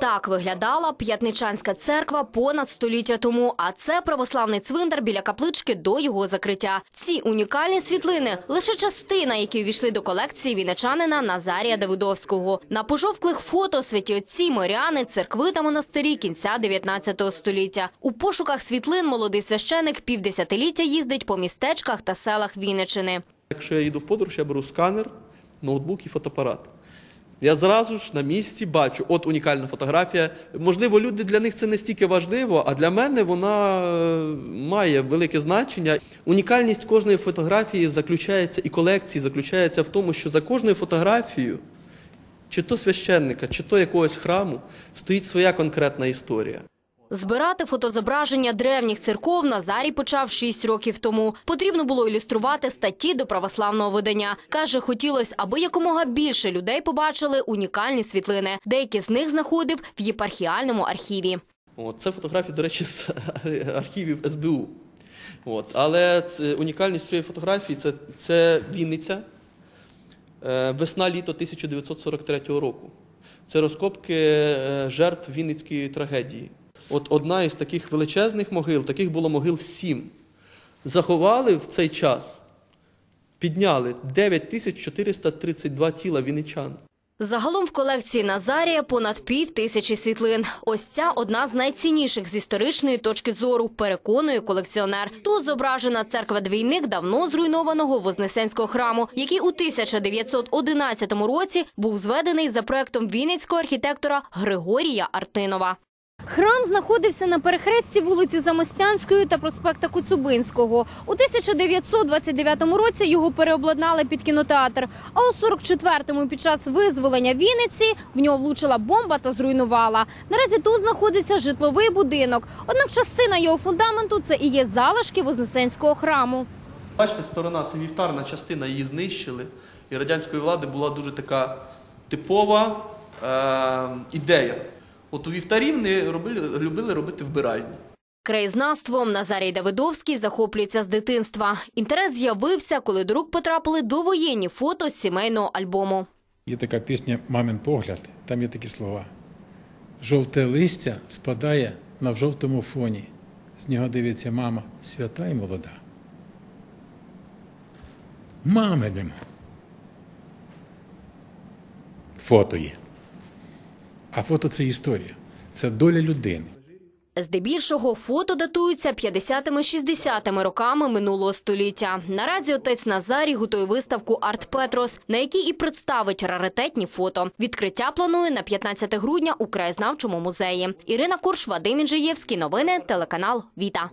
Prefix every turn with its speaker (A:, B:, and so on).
A: Так виглядала п'ятничанська церква понад століття тому. А це православний цвинтар біля каплички до його закриття. Ці унікальні світлини лише частина, які увійшли до колекції віничанина Назарія Давидовського. На пожовклих фото святі отці, моряни, церкви та монастирі кінця 19 століття. У пошуках світлин молодий священик півдесятиліття їздить по містечках та селах Вінничини.
B: Якщо я їду в подорож, я беру сканер, ноутбук і фотоапарат. Я зразу ж на місці бачу, от унікальна фотографія. Можливо, люди для них це не стільки важливо, а для мене вона е, має велике значення. Унікальність кожної фотографії заключається і колекції заключається в тому, що за кожною фотографією, чи то священника, чи то якогось храму, стоїть своя конкретна історія.
A: Збирати фотозображення древніх церков Назарій почав 6 років тому. Потрібно було ілюструвати статті до православного видання. Каже, хотілося, аби якомога більше людей побачили унікальні світлини. Деякі з них знаходив в єпархіальному архіві.
B: Це фотографії, до речі, з архівів СБУ. Але унікальність цієї фотографії це, Вінниця, е, весна-літо 1943 року. Це розкопки е, жертв Вінницької трагедії. От одна із таких величезних могил, таких було могил сім. Заховали в цей час, підняли 9432 тіла вінничан.
A: Загалом в колекції Назарія понад пів тисячі світлин. Ось ця одна з найцінніших з історичної точки зору, переконує колекціонер. Тут зображена церква двійник давно зруйнованого Вознесенського храму, який у 1911 році був зведений за проектом вінницького архітектора Григорія Артинова. Храм знаходився на перехресті вулиці Замостянської та проспекта Коцюбинського. У 1929 році його переобладнали під кінотеатр. А у 44-му під час визволення Вінниці в нього влучила бомба та зруйнувала. Наразі тут знаходиться житловий будинок. Однак частина його фундаменту це і є залишки Вознесенського храму.
B: Бачите, сторона це вівтарна частина, її знищили. І радянської влади була дуже така типова е- ідея. От у вівтарів вони робили, любили робити вбиральні.
A: Краєзнавством Назарій Давидовський захоплюється з дитинства. Інтерес з'явився, коли до рук потрапили довоєнні фото з сімейного альбому.
C: Є така пісня Мамин погляд, там є такі слова. Жовте листя спадає на жовтому фоні. З нього дивиться мама, свята і молода. Мами нема. Фото є. А фото це історія. Це доля людини.
A: Здебільшого фото датуються 50-60-ми роками минулого століття. Наразі отець Назарій готує виставку Арт Петрос, на якій і представить раритетні фото. Відкриття планує на 15 грудня у краєзнавчому музеї. Ірина Курш, Вадим Інжиєвський. Новини телеканал Віта.